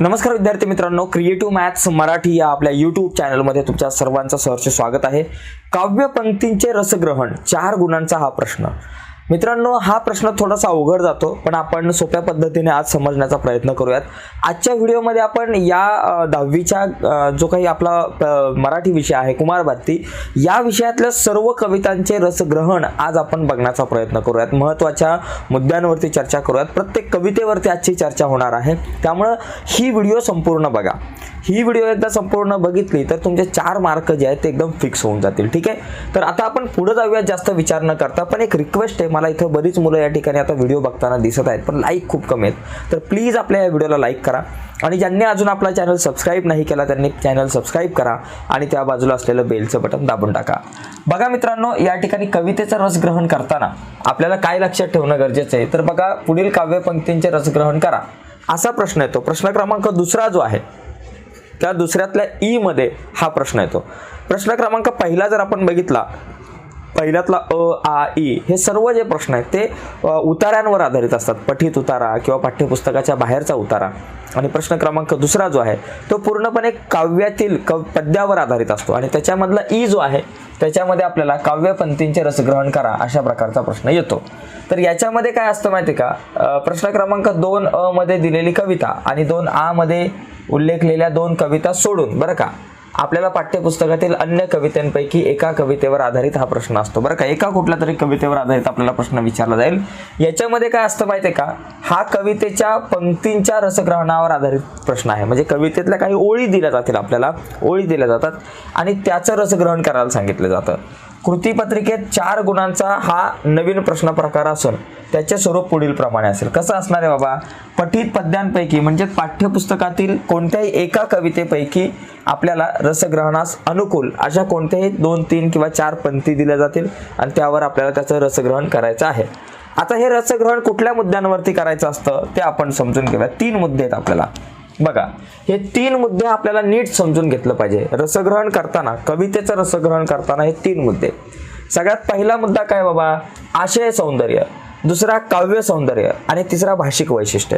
नमस्कार विद्यार्थी मित्रांनो क्रिएटिव्ह मॅथ्स मराठी या आपल्या यूट्यूब चॅनलमध्ये तुमच्या सर्वांचं सहर्ष स्वागत आहे. काव्यपंक्तींचे रसग्रहण चार गुणांचा हा प्रश्न. मित्रांनो हा प्रश्न थोडासा अवघड जातो पण आपण सोप्या पद्धतीने आज समजण्याचा प्रयत्न करूयात. आजच्या व्हिडिओमध्ये आपण या दहावीच्या जो काही आपला मराठी विषय आहे कुमार भारती या विषयातल्या सर्व कवितांचे रसग्रहण आज आपण बघण्याचा प्रयत्न करूयात. महत्त्वाच्या मुद्द्यांवरती चर्चा करूयात. प्रत्येक कवितेवरती आजची चर्चा होणार आहे. त्यामुळं ही व्हिडिओ संपूर्ण बघा. ही व्हिडिओ एकदा संपूर्ण बघितली तर तुमचे चार मार्क जे आहेत ते एकदम फिक्स होऊन जातील ठीक आहे? तर आता आपण पुढे जाऊयात जास्त विचार न करता पण एक रिक्वेस्ट आहे मला इथं बरीच मुलं या ठिकाणी आता व्हिडिओ बघताना दिसत आहेत पण लाईक खूप कमी आहेत. तर प्लीज आपल्या या व्हिडिओला लाईक करा. आणि ज्यांनी अजून आपला चॅनल सबस्क्राईब नाही केला त्यांनी चॅनल सबस्क्राईब करा आणि त्या बाजूला असलेलं बेलचं बटन दाबून टाका. बघा मित्रांनो या ठिकाणी कवितेचं रसग्रहण करताना आपल्याला काय लक्षात ठेवणं गरजेचं आहे? तर बघा पुढील काव्यपंक्तींचे रसग्रहण करा. असा प्रश्न येतो. प्रश्न क्रमांक दुसरा जो आहे त्या दुसऱ्यातल्या ई मध्ये हा प्रश्न येतो. प्रश्न क्रमांक पहिला जर आपण बघितला पहिल्यातला अ आ ई हे सर्व जे प्रश्न आहेत ते उतारांवर आधारित असतात. पठित उतारा किंवा पाठ्यपुस्तकाच्या बाहेरचा उतारा. आणि प्रश्न क्रमांक दुसरा जो आहे तो पूर्णपणे काव्यातील कव पद्यावर आधारित असतो. आणि त्याच्यामधला ई जो आहे त्याच्यामध्ये आपल्याला काव्यपंथींचे रसग्रहण करा अशा प्रकारचा प्रश्न येतो. तर याच्यामध्ये काय असतं माहिती आहे का? प्रश्न क्रमांक दोन अ मध्ये दिलेली कविता आणि दोन आ मध्ये उल्लेखलेल्या दोन कविता सोडून बरं का? आपल्याला पाठ्यपुस्तकातील अन्य कवितांपैकी एका कवितेवर आधारित हा प्रश्न असतो. बरं का? एका कुठल्या तरी कवितेवर आधारित आपल्याला प्रश्न विचारला जाईल. याच्यामध्ये काय असतं माहिती आहे का? हा कवितेच्या पंक्तींच्या रसग्रहणावर आधारित प्रश्न आहे. म्हणजे कवितेतल्या काही ओळी दिल्या जातील आपल्याला. ओळी दिल्या जातात आणि त्याचं रसग्रहण करायला सांगितलं जातं. कृतीपत्रिकेत चार गुणांचा हा नवीन प्रश्न प्रकार असून त्याचे स्वरूप पुढील प्रमाणे असेल. कसं असणार आहे बाबा? पठित पद्यांपैकी म्हणजे पाठ्यपुस्तकातील कोणत्याही एका कवितेपैकी आपल्याला रसग्रहणास अनुकूल अशा कोणत्याही दोन तीन किंवा चार पंक्ती दिल्या जातील आणि त्यावर आपल्याला त्याचं रसग्रहण करायचं आहे. आता हे रसग्रहण कुठल्या मुद्द्यांवरती करायचं असतं ते आपण समजून घेऊया. तीन मुद्दे आहेत आपल्याला. बघा हे तीन मुद्दे आपल्याला नीट समजून घेतलं पाहिजे. रसग्रहण करताना कवितेचं रसग्रहण करताना हे तीन मुद्दे. सगळ्यात पहिला मुद्दा काय बाबा? आशय सौंदर्य. दुसरा काव्य सौंदर्य आणि तिसरा भाषिक वैशिष्ट्य.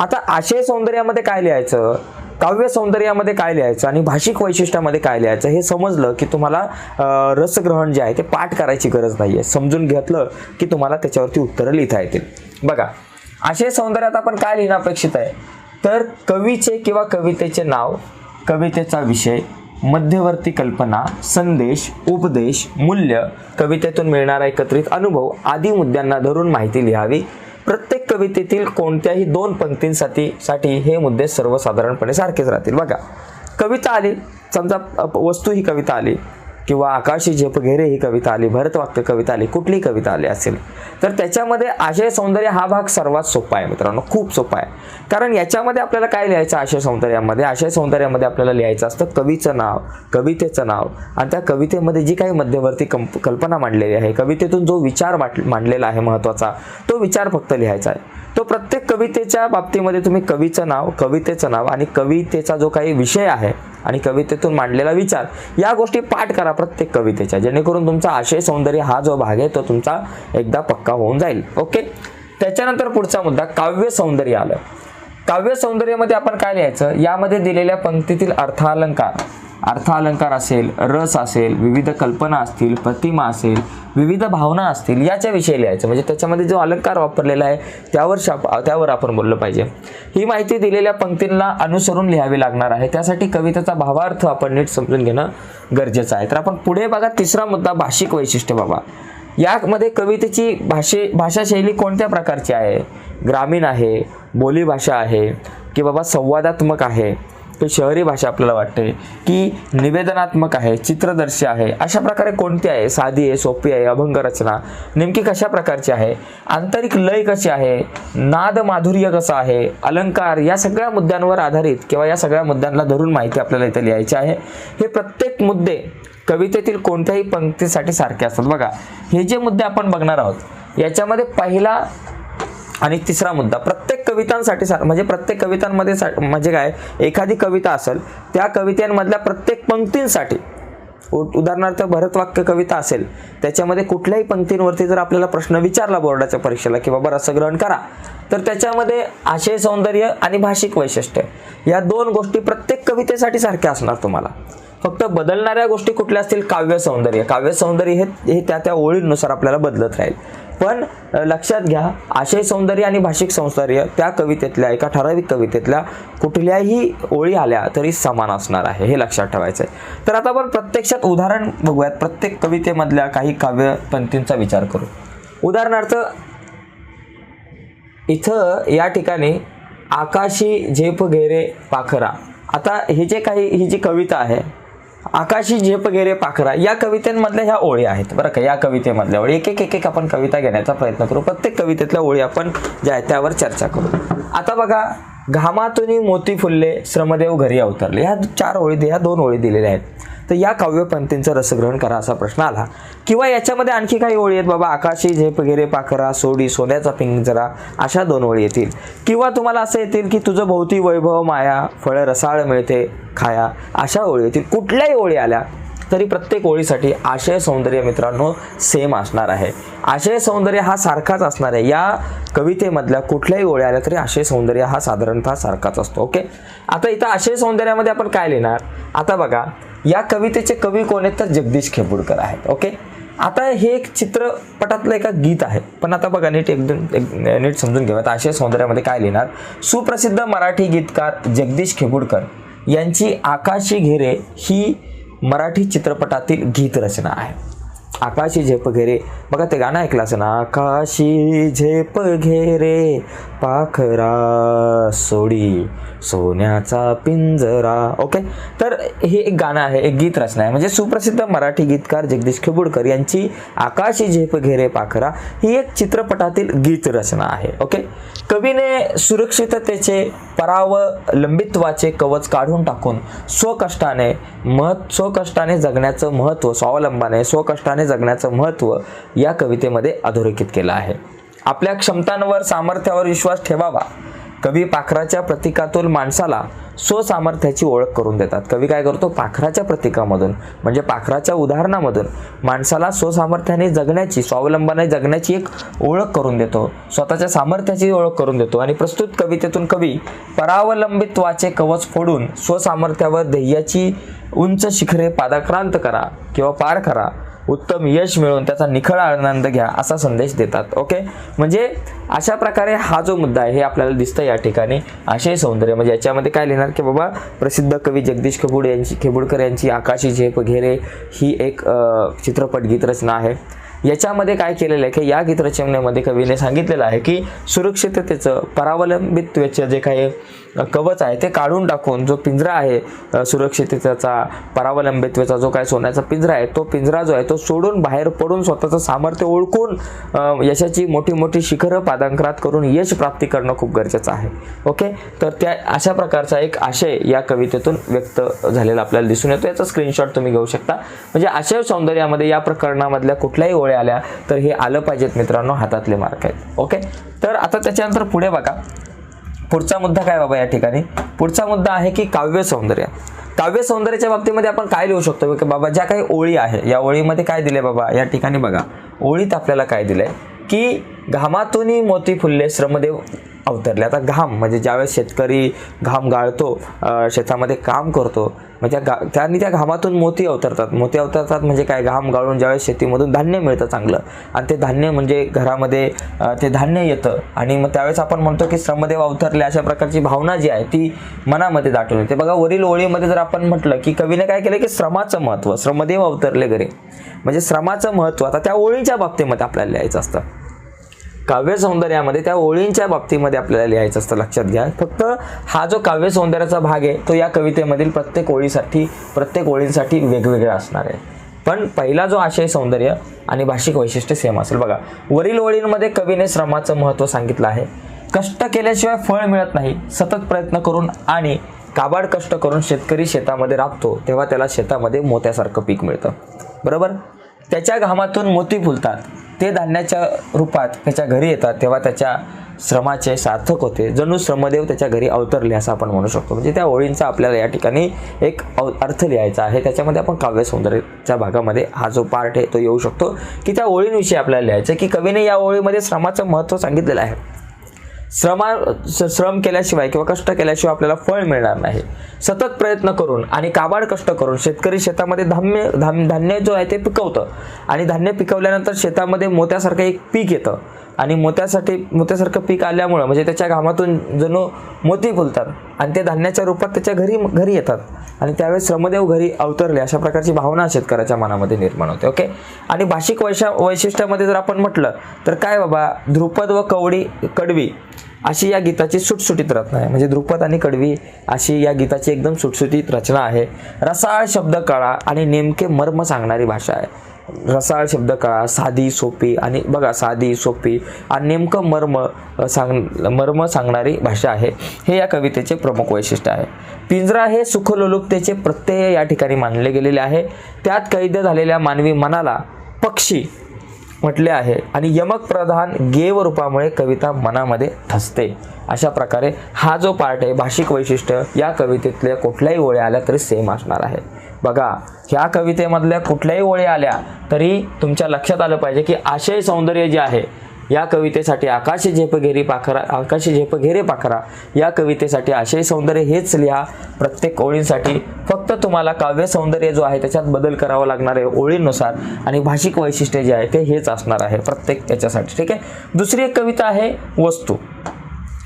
आता आशय सौंदर्यामध्ये काय लिहायचं? काव्य सौंदर्यामध्ये काय लिहायचं आणि भाषिक वैशिष्ट्यामध्ये काय लिहायचं? हे समजलं की तुम्हाला रसग्रहण जे आहे ते पाठ करायची गरज नाही आहे समजून घेतलं की तुम्हाला त्याच्यावरती उत्तरं लिहिता येतील. बघा आशय सौंदर्यात आपण काय लिहिणं अपेक्षित आहे? तर कवीचे किंवा कवितेचे नाव कवितेचा विषय मध्यवर्ती कल्पना संदेश उपदेश मूल्य कवितेतून मिळणारा एकत्रित अनुभव आदी मुद्द्यांना धरून माहिती लिहावी. प्रत्येक कवितेतील कोणत्याही दोन पंक्तींसाठी साठी हे मुद्दे सर्वसाधारणपणे सारखेच राहतील. बघा कविता आली समजा वस्तू ही कविता आली. किंवा आकाशी झेप घेरे ही कविता आली भरतवाक्य कविता आली कुठली कविता आली असेल तर त्याच्यामध्ये आशय सौंदर्य हा भाग सर्वात सोपा आहे मित्रांनो खूप सोपा आहे. कारण याच्यामध्ये आपल्याला काय लिहायचं आशय सौंदर्यामध्ये? आशय सौंदर्यामध्ये आपल्याला लिहायचं असतं कवीचं नाव कवितेचं नाव. आणि त्या कवितेमध्ये जी काही मध्यवर्ती कंप कल्पना मांडलेली आहे कवितेतून जो विचार मांड- मांडलेला आहे महत्त्वाचा तो विचार फक्त लिहायचा आहे. तो प्रत्येक कवितेच्या बाबतीमध्ये तुम्ही कवीचं नाव कवितेचं नाव आणि कवितेचा जो काही विषय आहे आणि कवितेतून मांडलेला विचार या गोष्टी पाठ करा प्रत्येक कवितेच्या. जेणेकरून तुमचा आशय सौंदर्य हा जो भाग आहे तो तुमचा एकदा पक्का होऊन जाईल. ओके? त्याच्यानंतर पुढचा मुद्दा काव्य सौंदर्य आलं. काव्य सौंदर्यामध्ये आपण काय लिहायचं? यामध्ये दिलेल्या पंक्तीतील अर्थालंकार. अर्थालंकार असेल रस असेल विविध कल्पना असतील प्रतिमा असेल विविध भावना असतील याच्याविषयी लिहायचं. म्हणजे त्याच्यामध्ये जो अलंकार वापरलेला आहे त्यावर शाप त्यावर आपण बोललं पाहिजे. ही माहिती दिलेल्या पंक्तींना अनुसरून लिहावी लागणार आहे. त्यासाठी कवितेचा भावार्थ आपण नीट समजून घेणं गरजेचं आहे. तर आपण पुढे बघा तिसरा मुद्दा भाषिक वैशिष्ट्य बाबा. यामध्ये कवितेची भाषे भाषाशैली कोणत्या प्रकारची आहे? ग्रामीण आहे बोलीभाषा आहे की बाबा संवादात्मक आहे ते शहरी भाषा आपल्याला वाटते की निवेदनात्मक आहे चित्रदर्शी आहे अशा प्रकारे कोणती आहे? साधी आहे सोपी आहे अभंग रचना. नेमकी कशा प्रकारची आहे? आंतरिक लय कशी आहे? नाद माधुर्य कसं आहे? अलंकार या सगळ्या मुद्द्यांवर आधारित किंवा या सगळ्या मुद्द्यांना धरून माहिती आपल्याला इथे लिहायची आहे. हे प्रत्येक मुद्दे कवितेतील कोणत्याही पंक्तीसाठी सारखे असतात. बघा हे जे मुद्दे आपण बघणार आहोत याच्यामध्ये पहिला आणि तिसरा मुद्दा प्रत्येक कवितांसाठी सा- म्हणजे प्रत्येक कवितांमध्ये सा- म्हणजे काय? एखादी कविता असेल त्या कवितांमधल्या प्रत्येक पंक्तींसाठी उ- उदाहरणार्थ भरतवाक्य कविता असेल त्याच्यामध्ये कुठल्याही पंक्तींवरती जर आपल्याला प्रश्न विचारला बोर्डाच्या परीक्षेला की बाबा रसग्रहण करा तर त्याच्यामध्ये आशय सौंदर्य आणि भाषिक वैशिष्ट्य या दोन गोष्टी प्रत्येक कवितेसाठी सारख्या असणार तुम्हाला. फक्त बदलणाऱ्या गोष्टी कुठल्या असतील? काव्य सौंदर्य. काव्य सौंदर्य हे त्या त्या ओळींनुसार आपल्याला बदलत राहील. पण लक्षात घ्या आशय सौंदर्य आणि भाषिक सौंदर्य त्या कवितेतल्या एका ठराविक कवितेतल्या कुठल्याही ओळी आल्या तरी समान असणार आहे हे लक्षात ठेवायचं आहे तर आता आपण प्रत्यक्षात उदाहरण बघूयात. प्रत्येक कवितेमधल्या काही काव्य पंक्तींचा विचार करू. उदाहरणार्थ इथं या ठिकाणी आकाशी झेप घेरे पाखरा. आता हे जे काही ही जी कविता आहे आकाशी झेप घेरे पाखरा या कवितेमधल्या ह्या ओळी आहेत. बरं का या कवितेमधल्या ओळी. एक एक एक एक आपण कविता घेण्याचा प्रयत्न करू. प्रत्येक कवितेतल्या ओळी आपण ज्या आहेत त्यावर चर्चा करू. आता बघा घामातून मोती फुलले श्रमदेव घरी अवतरले. ह्या चार ओळी ह्या दोन ओळी दिलेल्या आहेत. तर या काव्यपंथींचं रसग्रहण करा असा प्रश्न आला. किंवा याच्यामध्ये आणखी काही ओळी आहेत? बाबा आकाशी झेप वगैरे पाखरा सोडी सोन्याचा पिंजरा अशा दोन ओळी येतील. किंवा तुम्हाला असं येतील की तुझं भोवती वैभव माया फळं रसाळ मिळते खाया अशा ओळी येतील. कुठल्याही ओळी आल्या तरी प्रत्येक ओळीसाठी आशय सौंदर्य मित्रांनो सेम असणार आहे. आशय सौंदर्य हा सारखाच असणार आहे. या कवितेमधल्या कुठल्याही ओळी आल्या तरी आशय सौंदर्य हा साधारणतः सारखाच असतो. ओके? आता इथं आशय सौंदर्यामध्ये आपण काय लिहिणार? आता बघा या कवितेचे कवी कोण आहेत तर जगदीश खेपुडकर आहेत ओके? आता हे एक चित्रपटातलं एका गीत आहे. पण आता बघा नीट एकदम एक- नीट समजून घेऊयात आशय सौंदर्यामध्ये काय लिहिणार? सुप्रसिद्ध मराठी गीतकार जगदीश खेपुडकर यांची आकाशी घेरे ही मराठी चित्रपटातील गीतरचना आहे. आकाशी झेप घेरे बघा ते गाणं ऐकलं असं ना? आकाशी झेप घेरे पाखरा सोडी सोन्याचा पिंजरा. ओके तर हे एक गाणं आहे एक गीत रचना आहे. म्हणजे सुप्रसिद्ध मराठी गीतकार जगदीश खेबुडकर यांची आकाशी झेप घेरे पाखरा ही एक चित्रपटातील गीत रचना आहे. ओके कवीने सुरक्षिततेचे परावलंबित्वाचे कवच काढून टाकून स्वकष्टाने महत् स्वकष्टाने जगण्याचं महत्त्व स्वावलंबाने स्वकष्टाने जगण्याचं महत्त्व या कवितेमध्ये अधोरेखित केलं आहे. आपल्या क्षमतांवर सामर्थ्यावर विश्वास ठेवावा. कवी पाखराच्या प्रतीकातून माणसाला स्वसामर्थ्याची ओळख करून देतात. कवी काय करतो? पाखराच्या प्रतीकामधून म्हणजे पाखराच्या उदाहरणामधून माणसाला स्वसामर्थ्याने जगण्याची स्वावलंबाने जगण्याची एक ओळख करून देतो. स्वतःच्या सामर्थ्याची ओळख करून देतो. आणि प्रस्तुत कवितेतून कवी परावलंबित्वाचे कवच फोडून स्वसामर्थ्यावर ध्येयाची उंच शिखरे पादाक्रांत करा किंवा पार करा. उत्तम यश मिळवून त्याचा निखळ आनंद घ्या असा संदेश देतात ओके? म्हणजे अशा प्रकारे हा जो मुद्दा आहे हे आपल्याला दिसतं या ठिकाणी. आशय सौंदर्य म्हणजे याच्यामध्ये काय लिहिणार की बाबा प्रसिद्ध कवी जगदीश खेबूड यांची खेबुडकर यांची आकाशी झेप घेरे ही एक चित्रपट गीतरचना आहे. याच्यामध्ये काय केलेलं आहे की या गीतरचनेमध्ये कवीने सांगितलेलं आहे की सुरक्षिततेचं परावलंबित्वेचं जे काही कवच आहे ते काढून टाकून जो पिंजरा आहे सुरक्षिततेचा परावलंबित्वाचा जो काय सोन्याचा पिंजरा आहे तो पिंजरा जो आहे तो सोडून बाहेर पडून स्वतःचं सामर्थ्य ओळखून यशाची मोठी मोठी शिखरं पादांकरात करून यश प्राप्ती करणं खूप गरजेचं आहे. ओके? तर त्या अशा प्रकारचा एक आशय या कवितेतून व्यक्त झालेला आपल्याला दिसून येतो. याचा स्क्रीनशॉट तुम्ही घेऊ शकता. म्हणजे आशय सौंदर्यामध्ये या प्रकरणामधल्या कुठल्याही ओळ्या आल्या तर हे आलं पाहिजेत मित्रांनो हातातले मार्क आहेत. ओके? तर आता त्याच्यानंतर पुढे बघा. पुढचा मुद्दा काय बाबा या ठिकाणी? पुढचा मुद्दा आहे की काव्य सौंदर्य. काव्य सौंदर्याच्या बाबतीमध्ये आपण काय लिहू शकतो? की बाबा ज्या काही ओळी आहे या ओळीमध्ये काय दिले बाबा? या ठिकाणी बघा. ओळीत आपल्याला काय दिलंय? की घामातूनही मोती फुलले श्रमदेव अवतरले. आता घाम म्हणजे ज्यावेळेस शेतकरी घाम गाळतो शेतामध्ये काम करतो म्हणजे गा त्यांनी त्या घामातून मोती अवतरतात. मोती अवतरतात म्हणजे काय? घाम गाळून ज्यावेळेस शेतीमधून धान्य मिळतं चांगलं. आणि ते धान्य म्हणजे घरामध्ये ते धान्य येतं. आणि मग त्यावेळेस आपण म्हणतो की श्रमदेव अवतरले अशा प्रकारची भावना जी आहे ती मनामध्ये दाटून येते. बघा वरील ओळीमध्ये जर आपण म्हटलं की कवीने काय केलं की श्रमाचं महत्त्व श्रमदेव अवतरले घरी. म्हणजे श्रमाचं महत्त्व आता त्या ओळीच्या बाबतीमध्ये आपल्याला लिहायचं असतं. काव्य सौंदर्यामध्ये त्या ओळींच्या बाबतीमध्ये आपल्याला लिहायचं असतं. लक्षात घ्या. फक्त हा जो काव्य सौंदर्याचा भाग आहे तो या कवितेमधील प्रत्येक ओळीसाठी प्रत्येक ओळींसाठी वेगवेगळा असणार आहे. पण पहिला जो आशय सौंदर्य आणि भाषिक वैशिष्ट्य सेम असेल. बघा वरील ओळींमध्ये कवीने श्रमाचं महत्त्व सांगितलं आहे. कष्ट केल्याशिवाय फळ मिळत नाही. सतत प्रयत्न करून आणि काबाड कष्ट करून शेतकरी शेतामध्ये राबतो तेव्हा त्याला शेतामध्ये मोत्यासारखं पीक मिळतं. बरोबर? त्याच्या घामातून मोती फुलतात. ते धान्याच्या रूपात त्याच्या घरी येतात तेव्हा त्याच्या श्रमाचे सार्थक होते. जणू श्रमदेव त्याच्या घरी अवतरले असं आपण म्हणू शकतो. म्हणजे त्या ओळींचा आपल्याला या ठिकाणी एक अव- अर्थ लिहायचा आहे. त्याच्यामध्ये आपण काव्य सौंदर्याच्या भागामध्ये हा जो पार्ट आहे तो येऊ शकतो. की त्या ओळींविषयी आपल्याला लिहायचं की कवीने या ओळीमध्ये श्रमाचं महत्त्व सांगितलेलं आहे. श्रमा श्रम केल्याशिवाय किंवा कष्ट केल्याशिवाय आपल्याला फळ मिळणार नाही. सतत प्रयत्न करून आणि काबाड कष्ट करून शेतकरी शेतामध्ये धान्य धान्य जो आहे ते पिकवतं. आणि धान्य पिकवल्यानंतर शेतामध्ये मोत्यासारखं एक पीक येतं. आणि मोत्यासाठी मोत्यासारखं पीक आल्यामुळं म्हणजे त्याच्या घामातून जणू मोती फुलतात आणि ते धान्याच्या रूपात त्याच्या घरी घरी येतात. आणि त्यावेळेस श्रमदेव घरी अवतरले अशा प्रकारची भावना शेतकऱ्याच्या मनामध्ये निर्माण होते ओके? आणि भाषिक वैशा वैशिष्ट्यामध्ये जर आपण म्हटलं तर काय बाबा ध्रुपद व कवडी कडवी अशी या गीताची सुटसुटीत रचना आहे. म्हणजे ध्रुपद आणि कडवी अशी या गीताची एकदम सुटसुटीत रचना आहे. रसाळ शब्द कळा आणि नेमके मर्म सांगणारी भाषा आहे. रसाळ शब्द कळा साधी सोपी आणि बघा साधी सोपी आणि नेमकं मर्म सांग मर्म सांगणारी भाषा आहे. हे या कवितेचे प्रमुख वैशिष्ट्य आहे. पिंजरा हे सुखलोलुपतेचे प्रत्यय या ठिकाणी मानले गेलेले आहे. त्यात कैद झालेल्या मानवी मनाला पक्षी म्हटले आहे आणि यमक प्रधान गेव रूपामुळे कविता मनामध्ये ठसते. अशा प्रकारे हा जो पार्ट आहे भाषिक वैशिष्ट्य या कवितेतल्या कुठल्याही ओळ्या आल्या तरी सेम असणार आहे. बघा ह्या कवितेमधल्या कुठल्याही ओळी आल्या तरी तुमच्या लक्षात आलं पाहिजे की आशय सौंदर्य जे आहे या कवितेसाठी आकाश झेप घेरी पाखरा आकाश झेप घेरे पाखरा या कवितेसाठी आशय सौंदर्य हेच लिहा. प्रत्येक ओळींसाठी फक्त तुम्हाला काव्य सौंदर्य जो आहे त्याच्यात बदल करावा लागणार आहे ओळींनुसार. आणि भाषिक वैशिष्ट्य जे आहे ते हेच असणार आहे प्रत्येक त्याच्यासाठी ठीक आहे? दुसरी एक कविता आहे वस्तू.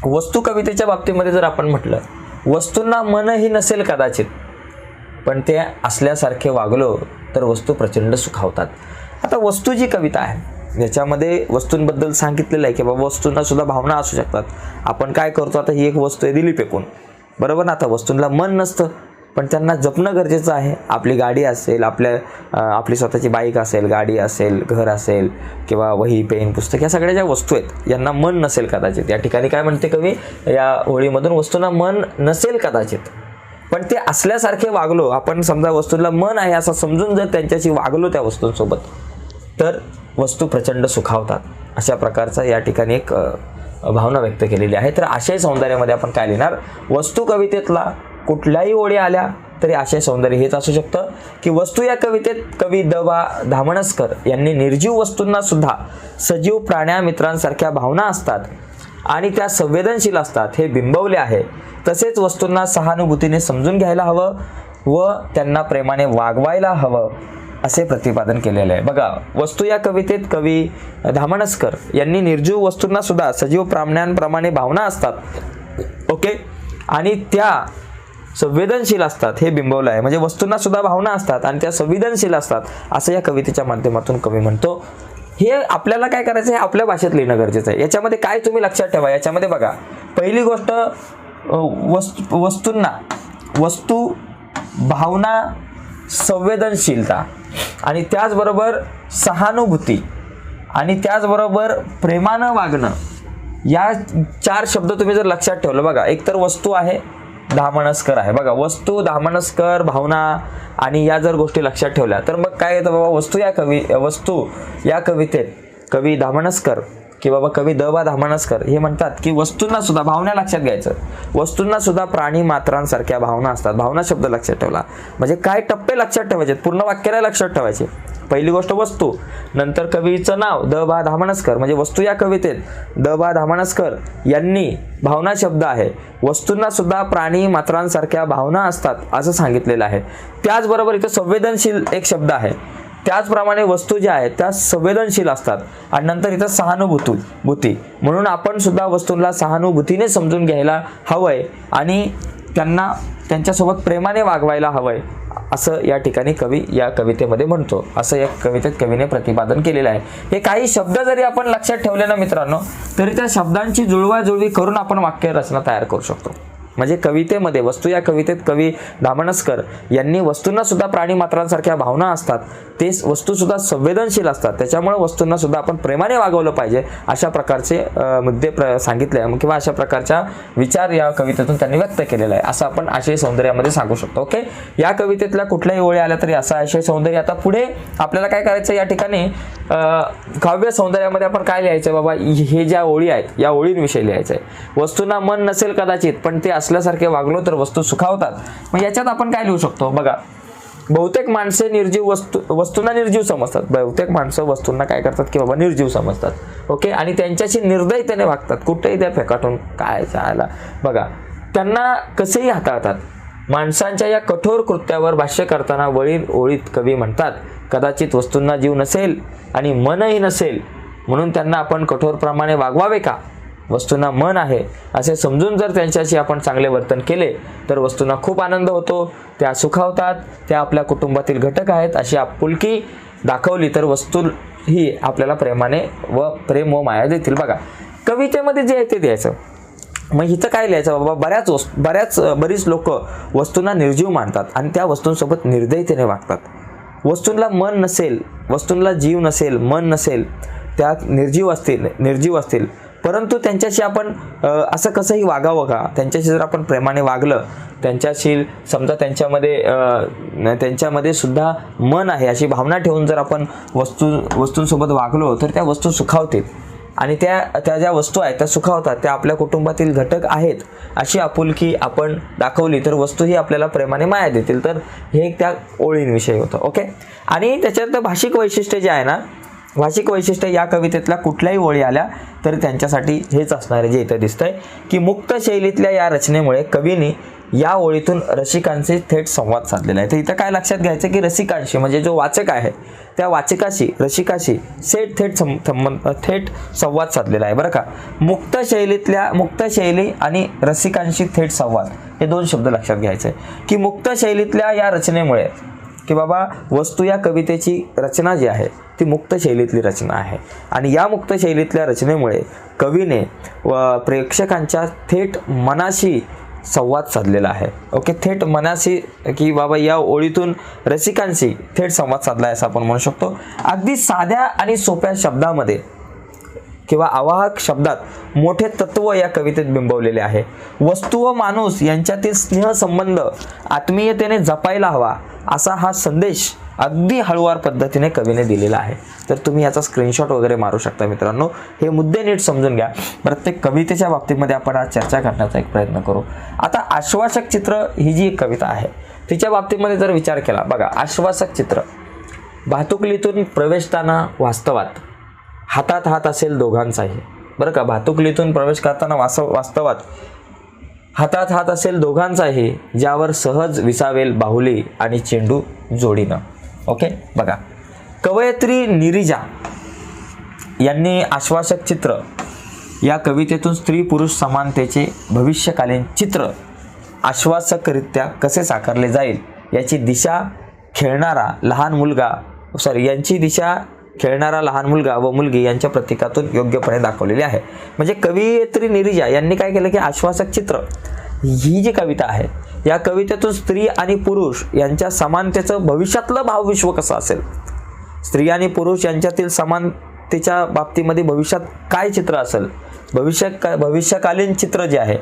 वस्तू कवितेच्या बाबतीमध्ये जर आपण म्हटलं वस्तूंना मनही नसेल कदाचित पण ते असल्यासारखे वागलो तर वस्तू प्रचंड सुखावतात. आता वस्तू जी कविता आहे याच्यामध्ये वस्तूंबद्दल सांगितलेलं आहे की बाबा वस्तूंना सुद्धा भावना असू शकतात. आपण काय करतो आता ही एक वस्तू आहे दिली फेकून बरोबर ना? आता वस्तूंना मन नसतं पण त्यांना जपणं गरजेचं आहे. आपली गाडी असेल आपल्या आपली स्वतःची बाईक असेल गाडी असेल घर असेल किंवा वही पेन पुस्तक या सगळ्या ज्या वस्तू आहेत यांना मन नसेल कदाचित. या ठिकाणी काय म्हणते कवी? या होळीमधून वस्तूंना मन नसेल कदाचित. पण ते असल्यासारखे वागलो आपण समजा वस्तूला मन आहे असं समजून जर त्यांच्याशी वागलो त्या वस्तूंसोबत तर वस्तू प्रचंड सुखावतात. अशा प्रकारचा या ठिकाणी एक भावना व्यक्त केलेली आहे. तर आशय सौंदर्यामध्ये आपण काय लिहिणार? वस्तू कवितेतला कुठल्याही ओळी आल्या तरी आशय सौंदर्य हेच असू शकतं. की वस्तू या कवितेत कवी द वा धामणसकर यांनी निर्जीव वस्तूंना सुद्धा सजीव प्राण्या मित्रांसारख्या भावना असतात. आणि त्या संवेदनशील असतात हे बिंबवले आहे. तसेच वस्तूंना सहानुभूतीने समजून घ्यायला हवं व त्यांना प्रेमाने वागवायला हवं असे प्रतिपादन केलेले आहे. बघा वस्तू या कवितेत कवी धामणसकर यांनी निर्जीव वस्तूंना सुद्धा सजीव प्राण्यांप्रमाणे भावना असतात ओके? आणि त्या संवेदनशील असतात हे बिंबवलं आहे. म्हणजे वस्तूंना सुद्धा भावना असतात आणि त्या संवेदनशील असतात असं या कवितेच्या माध्यमातून कवी म्हणतो. हे आपल्याला काय करायचं आहे? आपल्या भाषेत लिहिणं गरजेचं आहे. याच्यामध्ये काय तुम्ही लक्षात ठेवा? याच्यामध्ये बघा पहिली गोष्ट वस्तू वस्तूंना वस्तू भावना संवेदनशीलता आणि त्याचबरोबर सहानुभूती आणि त्याचबरोबर प्रेमानं वागणं. या चार शब्द तुम्ही जर लक्षात ठेवलं बघा एकतर वस्तू आहे धामणस्कर आहे. बघा वस्तू धामणस्कर भावना आणि या जर गोष्टी लक्षात ठेवल्या तर मग काय येतं बाबा? वस्तू या कवी वस्तू या कवितेत कवी धामणस्कर की बाबा कवी द बा धामणस्कर हे म्हणतात की वस्तूंना सुद्धा भावना लक्षात घ्यायचं. वस्तूंना सुद्धा प्राणी मात्रांसारख्या भावना असतात. भावना शब्द लक्षात ठेवला. म्हणजे काय टप्पे लक्षात ठेवायचे? पूर्ण वाक्याला लक्षात ठेवायचे. पहिली गोष्ट वस्तू नंतर कवीचं नाव द बा धामणस्कर. म्हणजे वस्तू या कवितेत द बा धामणस्कर यांनी भावना शब्द आहे. वस्तूंना सुद्धा प्राणी मात्रांसारख्या भावना असतात असं सांगितलेलं आहे. त्याचबरोबर इथं संवेदनशील एक शब्द आहे. त्याचप्रमाणे वस्तू ज्या आहेत त्या संवेदनशील असतात. आणि नंतर इथं सहानुभूती भूती म्हणून आपण सुद्धा वस्तूंना सहानुभूतीने समजून घ्यायला हवंय आणि त्यांना त्यांच्यासोबत प्रेमाने वागवायला हवंय. असं या ठिकाणी कवी या कवितेमध्ये म्हणतो. असं या कवितेत कवीने प्रतिपादन केलेलं आहे. हे काही शब्द जरी आपण लक्षात ठेवले ना मित्रांनो तरी त्या शब्दांची जुळवाजुळवी करून आपण वाक्य रचना तयार करू शकतो. म्हणजे कवितेमध्ये वस्तू या कवितेत कवी दामणसकर यांनी वस्तूंना सुद्धा प्राणी मात्रांसारख्या भावना असतात. ते वस्तू सुद्धा संवेदनशील असतात. त्याच्यामुळे वस्तूंना सुद्धा आपण प्रेमाने वागवलं पाहिजे अशा प्रकारचे मुद्दे प्र सांगितले किंवा अशा प्रकारच्या विचार या कवितेतून त्यांनी व्यक्त केलेला आहे. असं आपण आशय सौंदर्यामध्ये सांगू शकतो. ओके? या कवितेतल्या कुठल्याही ओळी आल्या तरी असा आशय सौंदर्य. आता पुढे आपल्याला काय करायचं या ठिकाणी? काव्य सौंदर्यामध्ये आपण काय लिहायचं बाबा हे ज्या ओळी आहेत या ओळींविषयी लिहायचं आहे. वस्तूंना मन नसेल कदाचित पण ते असल्यासारखे वागलो तर वस्तू सुखावतात. मग याच्यात आपण काय लिहू शकतो? बघा. बहुतेक माणसे निर्जीव वस्तू वस्तूंना निर्जीव समजतात. बहुतेक माणसं वस्तूंना काय करतात की बाबा निर्जीव समजतात. ओके? आणि त्यांच्याशी निर्दयतेने वागतात. कुठेही त्या फेकाटून काय चायला बघा. त्यांना कसेही हाताळतात. माणसांच्या या कठोर कृत्यावर भाष्य करताना वळील ओळीत कवी म्हणतात कदाचित वस्तूंना जीव नसेल आणि मनही नसेल म्हणून त्यांना आपण कठोरप्रमाणे वागवावे का? वस्तूंना मन आहे असे समजून जर त्यांच्याशी आपण चांगले वर्तन केले तर वस्तूंना खूप आनंद होतो. त्या सुखावतात त्या आपल्या कुटुंबातील घटक आहेत अशी आपुलकी दाखवली तर वस्तू ही आपल्याला प्रेमाने व प्रेम व माया देतील. बघा कवितेमध्ये जे आहे ते द्यायचं. मग इथं काय लिहायचं? बाबा बऱ्याच वस्तू बऱ्याच बरीच लोक वस्तूंना निर्जीव मानतात आणि त्या वस्तूंसोबत निर्दयतेने वागतात. वस्तूंना मन नसेल वस्तूंना जीव नसेल मन नसेल त्या निर्जीव असतील निर्जीव असतील परंतु त्यांच्याशी आपण असं कसंही वागावं का? त्यांच्याशी जर आपण प्रेमाने वागलं त्यांच्याशी समजा त्यांच्यामध्ये त्यांच्यामध्ये सुद्धा मन आहे अशी भावना ठेवून जर आपण वस्तू वस्तूंसोबत वागलो तर त्या वस्तू सुखावतील. आणि त्या त्या ज्या वस्तू आहेत त्या सुखावतात त्या आपल्या कुटुंबातील घटक आहेत अशी आपुलकी आपण दाखवली तर वस्तूही आपल्याला प्रेमाने माया देतील. तर हे एक त्या ओळींविषयी होतं ओके? आणि त्याच्यात भाषिक वैशिष्ट्य जे आहे ना भाषिक वैशिष्ट्य या कवितेतल्या कुठल्याही ओळी आल्या तरी त्यांच्यासाठी हेच असणार आहे जे इथं दिसतंय की मुक्त शैलीतल्या या रचनेमुळे कवीने या ओळीतून रसिकांशी थेट संवाद साधलेला आहे. तर इथं काय लक्षात घ्यायचं की रसिकांशी म्हणजे जो वाचक आहे त्या वाचकाशी रसिकाशी सेट थेट सं संबंध थेट संवाद साधलेला आहे बरं का? मुक्त शैलीतल्या मुक्त शैली आणि रसिकांशी थेट संवाद हे दोन शब्द लक्षात घ्यायचे. की मुक्त शैलीतल्या या रचनेमुळे की बाबा वस्तू या कवितेची रचना जी आहे ती मुक्त शैलीतली रचना आहे. आणि या मुक्त शैलीतल्या रचनेमुळे कवीने व प्रेक्षकांच्या थेट मनाशी संवाद साधलेला आहे. ओके? थेट मनाशी की बाबा या ओळीतून रसिकांशी थेट संवाद साधला आहे असं आपण म्हणू शकतो. अगदी साध्या आणि सोप्या शब्दामध्ये किंवा आवाहक शब्दात मोठे तत्व या कवितेत बिंबवलेले आहे. वस्तू व माणूस यांच्यातील स्नेहसंबंध आत्मीयतेने जपायला हवा असा हा संदेश अगदी हळुवार पद्धतीने कवीने दिलेला आहे. तर तुम्ही याचा स्क्रीनशॉट वगैरे मारू शकता मित्रांनो. हे मुद्दे नीट समजून घ्या. प्रत्येक कवितेच्या बाबतीमध्ये आपण आज चर्चा करण्याचा एक प्रयत्न करू. आता आश्वासक चित्र ही जी एक कविता आहे तिच्या बाबतीमध्ये जर विचार केला बघा आश्वासक चित्र. भातुकलीतून प्रवेशताना वास्तवात. हातात हात असेल दोघांचाही. बरं का? भातुकलीतून प्रवेश करताना वास वास्तवात. हातात हात असेल दोघांचाही ज्यावर सहज विसावेल बाहुली आणि चेंडू जोडीनं. ओके? बघा. कवयत्री निरिजा यांनी आश्वासक चित्र या कवितेतून स्त्री पुरुष समानतेचे भविष्यकालीन चित्र आश्वासकरित्या कसे साकारले जाईल याची दिशा खेळणारा लहान मुलगा सॉरी यांची दिशा खेळणारा लहान मुलगा व मुलगी यांच्या प्रतीकातून योग्यपणे दाखवलेली आहे. म्हणजे कवयित्री निरिजा यांनी काय केलं की आश्वासक चित्र ही जी कविता आहे या कवितेतून स्त्री आणि पुरुष यांच्या समानतेचं भविष्यातलं भावविश्व कसं असेल? स्त्री आणि पुरुष यांच्यातील समानतेच्या बाबतीमध्ये भविष्यात काय चित्र असेल? भविष्य भविष्यकालीन चित्र जे आहे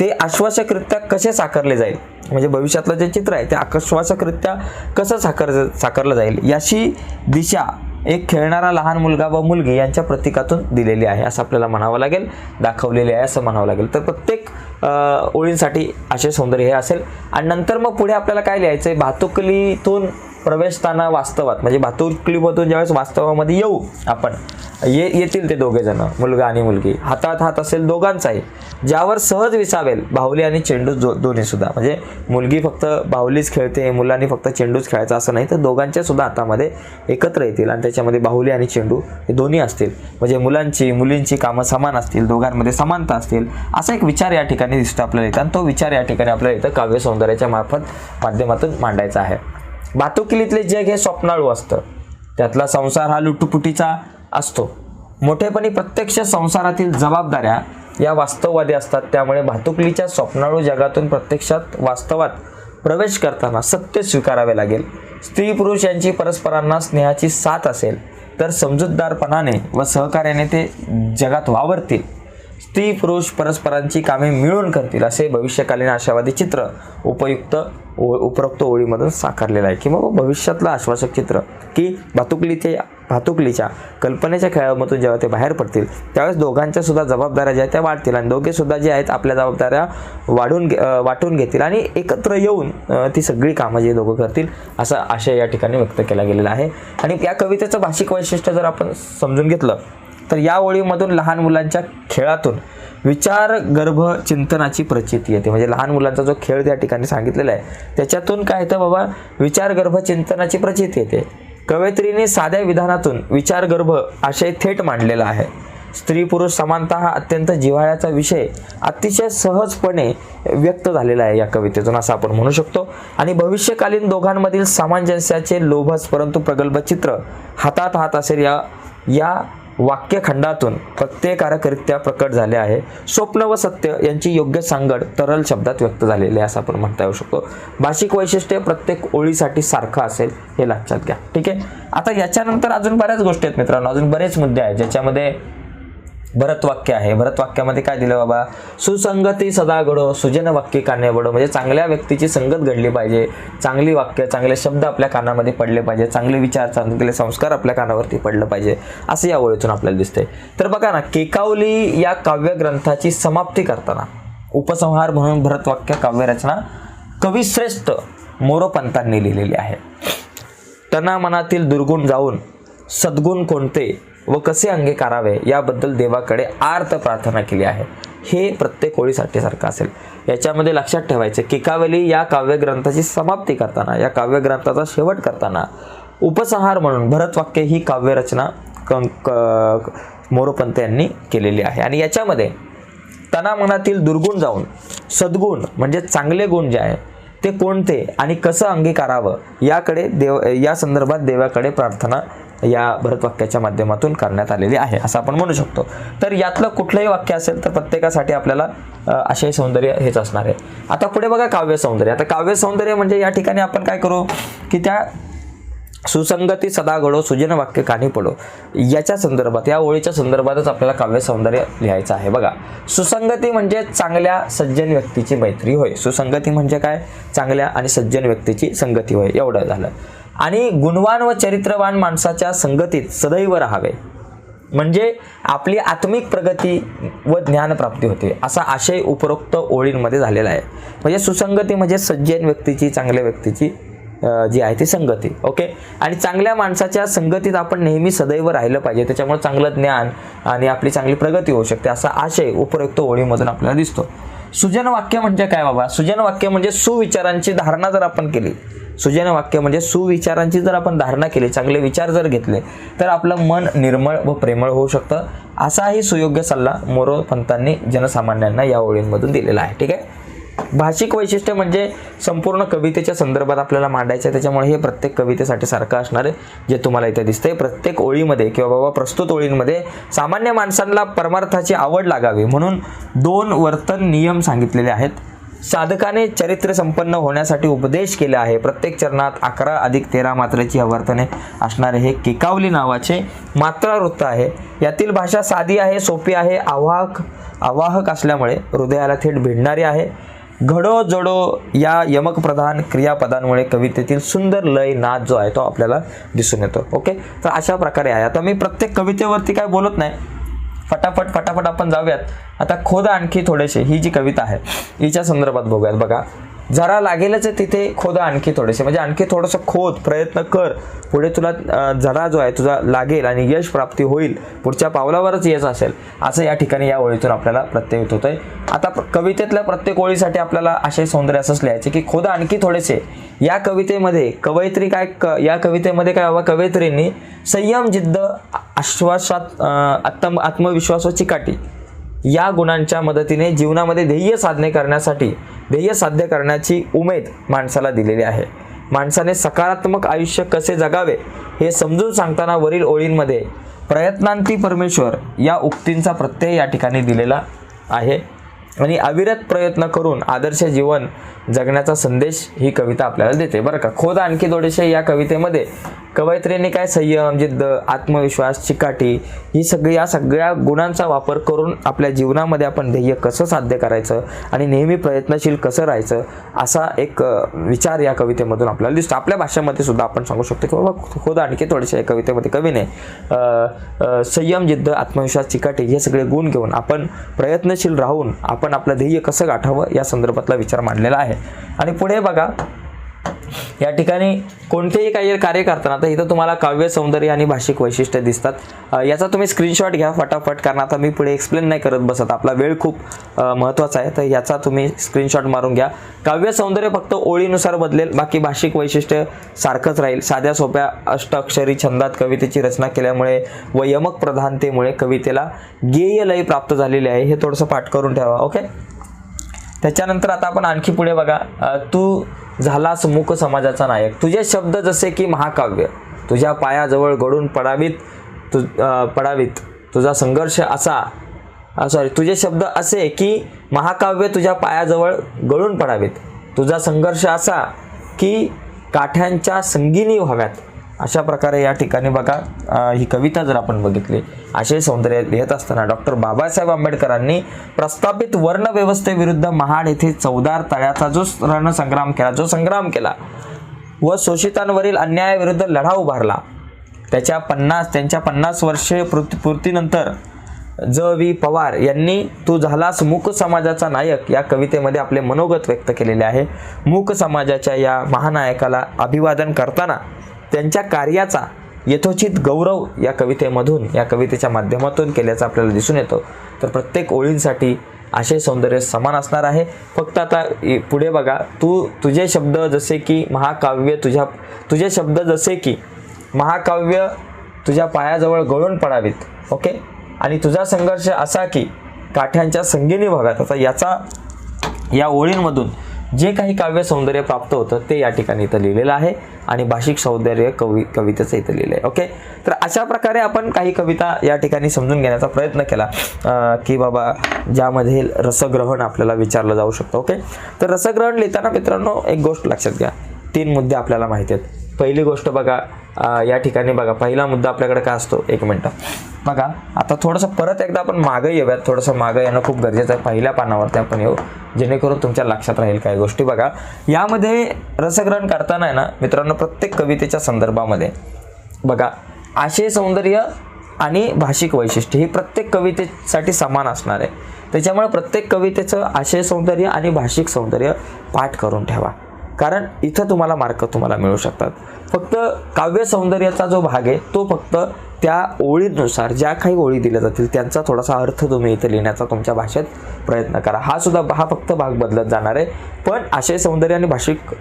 ते आश्वासकरित्या कसे साकारले जाईल? म्हणजे भविष्यातलं जे चित्र आहे ते आकश्वासकरित्या कसं साकार साकारलं जाईल? याची दिशा एक खेळणारा लहान मुलगा व मुलगी यांच्या प्रतीकातून दिलेली आहे असं आपल्याला म्हणावं लागेल दाखवलेली आहे असं म्हणावं लागेल. तर प्रत्येक ओळींसाठी असे सौंदर्य हे असेल. आणि नंतर मग पुढे आपल्याला काय लिहायचं आहे भातुकलीतून प्रवेशताना वास्तवात म्हणजे भातुकलीमधून ज्यावेळेस वास्तवामध्ये येऊ आपण ये येतील ते दोघे जण मुलगा आणि मुलगी. हातात हात असेल दोघांचाही. ज्यावर सहज विसावेल बाहुली आणि चेंडू जो दोन्ही सुद्धा. म्हणजे मुलगी फक्त बाहुलीच खेळते मुलांनी फक्त चेंडूच खेळायचा असं नाही तर दोघांच्या सुद्धा हातामध्ये एकत्र येतील आणि त्याच्यामध्ये बाहुली आणि चेंडू हे दोन्ही असतील. म्हणजे मुलांची मुलींची कामं समान असतील दोघांमध्ये समानता असतील असा एक विचार या ठिकाणी दिसतो आपल्याला इथं आणि तो विचार या ठिकाणी आपल्याला इथं काव्य सौंदर्याच्या मार्फत माध्यमातून मांडायचा आहे. भातुकिलीतले जग हे स्वप्नाळू असतं. त्यातला संसार हा लुटुपुटीचा असतो. मोठेपणी प्रत्यक्ष संसारातील जबाबदाऱ्या या वास्तववादी असतात. त्यामुळे भातुकलीच्या स्वप्नाळू जगातून प्रत्यक्षात वास्तवात प्रवेश करताना सत्य स्वीकारावे लागेल. स्त्री पुरुष यांची परस्परांना स्नेहाची साथ असेल तर समजूतदारपणाने व सहकार्याने ते जगात वावरतील. स्त्री पुरुष परस्परांची कामे मिळून करतील असे भविष्यकालीन आशावादी चित्र उपयुक्त ओ उपरोक्त ओळीमधून साकारलेलं आहे. किंवा भविष्यातलं आश्वासक चित्र की भातुकलीचे भातुकलीच्या कल्पनेच्या खेळामधून जेव्हा ते बाहेर पडतील त्यावेळेस दोघांच्या सुद्धा जबाबदाऱ्या ज्या आहेत त्या वाढतील. आणि दोघे सुद्धा जे आहेत आपल्या जबाबदाऱ्या वाढून घे- वाटून घेतील आणि एकत्र येऊन ती सगळी कामं जे दोघं करतील असा आशय या ठिकाणी व्यक्त केला गेलेला आहे. आणि या कवितेचं भाषिक वैशिष्ट्य जर आपण समजून घेतलं तर या ओळीमधून लहान मुलांच्या खेळातून विचार गर्भ चिंतनाची प्रचिती येते. म्हणजे लहान मुलांचा जो खेळ त्या ठिकाणी सांगितलेला आहे त्याच्यातून काय येतं बाबा? विचार गर्भ चिंतनाची प्रचिती येते. कवयित्रीने साध्या विधानातून विचार गर्भ आशय थेट मांडलेला आहे. स्त्री पुरुष समानता हा अत्यंत जिव्हाळ्याचा विषय अतिशय सहजपणे व्यक्त झालेला आहे या कवितेतून असं आपण म्हणू शकतो. आणि भविष्यकालीन दोघांमधील सामंजस्याचे लोभस परंतु प्रगल्भ चित्र हातात हात असेल या या वाक्यखंडातून प्रत्ययकारकरित्या प्रकट झाले आहे. स्वप्न व सत्य यांची योग्य सांगड तरल शब्दात व्यक्त झालेली आहे असं आपण म्हणता येऊ शकतो. भाषिक वैशिष्ट्य प्रत्येक ओळीसाठी सारखं असेल हे लक्षात घ्या. ठीक आहे? आता याच्यानंतर अजून बऱ्याच गोष्टी आहेत मित्रांनो. अजून बरेच मुद्दे आहेत ज्याच्यामध्ये भरत वाक्य आहे. भरत वाक्यामध्ये काय दिलं बाबा? सुसंगती सदा घडो सुजन वाक्य काने बडो. म्हणजे चांगल्या व्यक्तीची संगत घडली पाहिजे. चांगली वाक्य चांगले शब्द आपल्या कानामध्ये पडले पाहिजे. चांगले विचार चांगले संस्कार आपल्या कानावरती पडलं पाहिजे. असं या ओळीतून आपल्याला दिसतंय. तर बघा ना केकावली या काव्यग्रंथाची समाप्ती करताना उपसंहार म्हणून भरतवाक्य काव्यरचना कविश्रेष्ठ मोरोपंतांनी लिहिलेली आहे. तना मनातील दुर्गुण जाऊन सद्गुण कोणते? व कसे अंगीकारावे याबद्दल देवाकडे आर्त प्रार्थना केली आहे. हे प्रत्येक ओळीसाठी सारखं असेल. याच्यामध्ये लक्षात ठेवायचं केकावली या काव्यग्रंथाची समाप्ती करताना या काव्यग्रंथाचा शेवट करताना उपसंहार म्हणून भरतवाक्य ही काव्यरचना क क- मोरोपंत यांनी केलेली आहे. आणि याच्यामध्ये तना मनातील दुर्गुण जाऊन सद्गुण म्हणजे चांगले गुण जे आहे ते कोणते आणि कसं अंगीकारावं याकडे देव या संदर्भात देवाकडे प्रार्थना या भरतवाक्याच्या माध्यमातून करण्यात आलेली आहे असं आपण म्हणू शकतो. तर यातलं कुठलंही वाक्य असेल तर प्रत्येकासाठी आपल्याला आशय सौंदर्य हेच असणार आहे. आता पुढे बघा काव्य सौंदर्य. आता काव्य सौंदर्य म्हणजे या ठिकाणी आपण काय करू? की त्या सुसंगती सदा घडो सुजन वाक्य कानी पडो. याच्या संदर्भात या ओळीच्या संदर्भातच आपल्याला काव्य सौंदर्य लिहायचं आहे. बघा सुसंगती म्हणजे चांगल्या सज्जन व्यक्तीची मैत्री होय. सुसंगती म्हणजे काय? चांगल्या आणि सज्जन व्यक्तीची संगती होय. एवढं झालं. आणि गुणवान व चरित्रवान माणसाच्या संगतीत सदैव राहावे. म्हणजे आपली आत्मिक प्रगती व ज्ञानप्राप्ती होते. असा आशय उपरोक्त ओळींमध्ये झालेला आहे. म्हणजे सुसंगती म्हणजे सज्जन व्यक्तीची चांगल्या व्यक्तीची जी आहे ती संगती. ओके? आणि चांगल्या माणसाच्या संगतीत आपण नेहमी सदैव राहिलं पाहिजे. त्याच्यामुळे चांगलं ज्ञान आणि आपली चांगली प्रगती होऊ शकते असा आशय उपरोक्त ओळीमधून आपल्याला दिसतो. सुजन वाक्य म्हणजे काय बाबा? सुजन वाक्य म्हणजे सुविचारांची धारणा जर आपण केली सुजन वाक्य म्हणजे सुविचारांची जर आपण धारणा केली चांगले विचार जर घेतले तर आपलं मन निर्मळ व प्रेमळ होऊ शकतं. असाही सुयोग्य सल्ला मोरो पंतांनी जनसामान्यांना या ओळींमधून दिलेला आहे. ठीक आहे? भाषिक वैशिष्ट्य म्हणजे संपूर्ण कवितेच्या संदर्भात आपल्याला मांडायचं आहे. त्याच्यामुळे हे प्रत्येक कवितेसाठी सारखं असणार आहे जे तुम्हाला इथे दिसतंय. प्रत्येक ओळीमध्ये किंवा बाबा प्रस्तुत ओळींमध्ये सामान्य माणसांना परमार्थाची आवड लागावी. म्हणून दोन वर्तन नियम सांगितलेले आहेत. साधकाने चरित्र संपन्न होण्यासाठी उपदेश केले आहे. प्रत्येक चरणात अकरा अधिक तेरा मात्रेची आवर्तने असणारे हे केकावली नावाचे मात्रा वृत्त आहे. यातील भाषा साधी आहे सोपी आहे आवाहक आवाहक असल्यामुळे हृदयाला थेट भिडणारी आहे. घडो जडो या यमकप्रधान क्रियापदांमुळे कवितेतील सुंदर लय नाद जो आहे तो आपल्याला दिसून येतो. ओके? तर अशा प्रकारे आहे. आता मी प्रत्येक कवितेवरती काय बोलत नाही फटाफट फटाफट आपण जाऊयात. आता खोद आणखी थोडेसे ही जी कविता आहे हिच्या संदर्भात बघूयात. बघा जरा लागेलच आहे तिथे खोदा आणखी थोडेसे. म्हणजे आणखी थोडंसं खोद प्रयत्न कर. पुढे तुला जरा जो आहे तुझा लागेल आणि यश प्राप्ती होईल. पुढच्या पावलावरच यश असेल. असं या ठिकाणी या ओळीतून आपल्याला प्रत्यय होत आहे आता कवितेतल्या प्रत्येक ओळीसाठी आपल्याला असे सौंदर्य असंच लिहायचे की खोद आणखी थोडेसे. या कवितेमध्ये कवयित्री काय क या कवितेमध्ये काय हवा? कवयित्रींनी संयम जिद्द आश्वासात आत्म आत्मविश्वास व चिकाटी या गुणांच्या मदतीने जीवनामध्ये ध्येय साधने करण्यासाठी ध्येय साध्य करण्याची उमेद माणसाला दिलेली आहे. माणसाने सकारात्मक आयुष्य कसे जगावे हे समजून सांगताना वरील ओळींमध्ये प्रयत्नांती परमेश्वर या उक्तींचा प्रत्यय या ठिकाणी दिलेला आहे. आणि अविरत प्रयत्न करून आदर्श जीवन जगण्याचा संदेश ही कविता आपल्याला देते. बरं का? खोद आणखी थोडेसे या कवितेमध्ये. कवयित्रीने काय संयम जिद्द आत्मविश्वास चिकाटी ही सगळी या सगळ्या गुणांचा वापर करून आपल्या जीवनामध्ये आपण ध्येय कसं साध्य करायचं आणि नेहमी प्रयत्नशील कसं राहायचं असा एक विचार या कवितेमधून आपल्याला दिसतो. आपल्या भाषेमध्ये सुद्धा आपण सांगू शकतो की बाबा खोद आणखी थोडेसे या कवितेमध्ये. कवीने संयम जिद्द आत्मविश्वास चिकाटी हे सगळे गुण घेऊन आपण प्रयत्नशील राहून आपण आपलं ध्येय कसं गाठावं या संदर्भातला विचार मांडलेला आहे. आणि पुढे बघा या ठिकाणी कोणतेही काही कार्य करताना तर इथं तुम्हाला काव्य सौंदर्य आणि भाषिक वैशिष्ट्य दिसतात. याचा तुम्ही स्क्रीनशॉट घ्या फटाफट कारण आता मी पुढे एक्सप्लेन नाही करत बसत. आपला वेळ खूप महत्त्वाचा आहे तर याचा तुम्ही स्क्रीनशॉट मारून घ्या. काव्य सौंदर्य फक्त ओळीनुसार बदलेल बाकी भाषिक वैशिष्ट्य सारखंच राहील. साध्या सोप्या अष्टाक्षरी छंदात कवितेची रचना केल्यामुळे व यमक प्रधानतेमुळे कवितेला गेय लय प्राप्त झालेली आहे. हे थोडंसं पाठ करून ठेवा ओके त्याच्यानंतर आता आपण आणखी पुढे बघा तू झालास मूक समाजाचा नायक. तुझे शब्द जसे की महाकाव्य तुझ्या पायाजवळ घडून पडावीत तु पडावीत तुझा संघर्ष असा सॉरी तुझे शब्द असे की महाकाव्य तुझ्या पायाजवळ गळून पडावेत तुझा संघर्ष असा की काठ्यांच्या संगीनी व्हाव्यात. अशा प्रकारे या ठिकाणी बघा ही कविता जर आपण बघितली असे सौंदर्य लिहित असताना डॉक्टर बाबासाहेब आंबेडकरांनी प्रस्थापित वर्णव्यवस्थेविरुद्ध महाड येथे चौदार तळ्याचा जो रणसंग्राम केला जो संग्राम केला व शोषितांवरील अन्यायाविरुद्ध लढा उभारला. त्याच्या पन्नास त्यांच्या पन्नास वर्षे पूर्तीनंतर ज. व्ही. पवार यांनी तू झालास मूक समाजाचा नायक या कवितेमध्ये आपले मनोगत व्यक्त केलेले आहे. मूक समाजाच्या या महानायकाला अभिवादन करताना त्यांच्या कार्याचा यथोचित गौरव या कवितेमधून या कवितेच्या माध्यमातून केल्याचं आपल्याला दिसून येतो. तर प्रत्येक ओळींसाठी असे सौंदर्य समान असणार आहे. फक्त आता पुढे बघा. तू तुझे शब्द जसे की महाकाव्य तुझ्या तुझे शब्द जसे की महाकाव्य तुझ्या पायाजवळ गळून पडावीत ओके? आणि तुझा संघर्ष असा की काठ्यांच्या संगीनी व्हाव्यात आता याचा या ओळींमधून जे काही काव्य सौंदर्य प्राप्त होतं ते या ठिकाणी इथं लिहिलेलं आहे आणि भाषिक सौंदर्य कवी कवितेचं इथं लिहिलं आहे. ओके? तर अशा प्रकारे आपण काही कविता या ठिकाणी समजून घेण्याचा प्रयत्न केला. की बाबा ज्यामध्ये रसग्रहण आपल्याला विचारलं जाऊ शकतं. ओके? तर रसग्रहण लिहिताना मित्रांनो एक गोष्ट लक्षात घ्या. तीन मुद्दे आपल्याला माहिती आहेत. पहिली गोष्ट बघा या ठिकाणी बघा पहिला मुद्दा आपल्याकडे काय असतो? एक मिनटं. बघा आता थोडंसं परत एकदा आपण मागं येऊयात. थोडंसं मागं येणं खूप गरजेचं आहे. पहिल्या पानावरती आपण येऊ जेणेकरून तुमच्या लक्षात राहील काही गोष्टी. बघा यामध्ये रसग्रहण करताना आहे ना मित्रांनो प्रत्येक कवितेच्या संदर्भामध्ये बघा आशय सौंदर्य आणि भाषिक वैशिष्ट्य ही प्रत्येक कवितेसाठी समान असणार आहे. त्याच्यामुळे प्रत्येक कवितेचं आशय सौंदर्य आणि भाषिक सौंदर्य पाठ करून ठेवा. कारण इथं तुम्हाला मार्क तुम्हाला मिळू शकतात. फक्त काव्य सौंदर्याचा जो भाग आहे तो फक्त त्या ओळीनुसार ज्या काही ओळी दिल्या जातील त्यांचा थोडासा अर्थ तुम्ही इथं लिहिण्याचा तुमच्या भाषेत प्रयत्न करा. हा सुद्धा हा फक्त भाग बदलत जाणार आहे. पण आशय सौंदर्य आणि भाषिक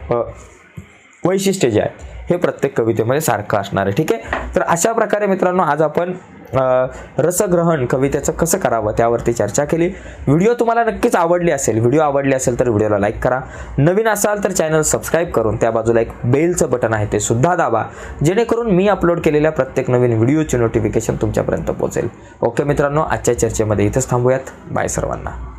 वैशिष्ट्य जे आहे हे प्रत्येक कवितेमध्ये सारखं असणार आहे. ठीक आहे? तर अशा प्रकारे मित्रांनो आज आपण रसग्रहण कवितेचं कसं करावं त्यावरती चर्चा केली. व्हिडिओ तुम्हाला नक्कीच आवडली असेल व्हिडिओ आवडली असेल तर व्हिडिओला लाईक करा. नवीन असाल तर चॅनल सबस्क्राईब करून त्या बाजूला एक बेलचं बटन आहे ते सुद्धा दाबा. जेणेकरून मी अपलोड केलेल्या प्रत्येक नवीन व्हिडिओची नोटिफिकेशन तुमच्यापर्यंत पोहोचेल. ओके मित्रांनो आजच्या चर्चेमध्ये इथंच थांबूयात. बाय सर्वांना.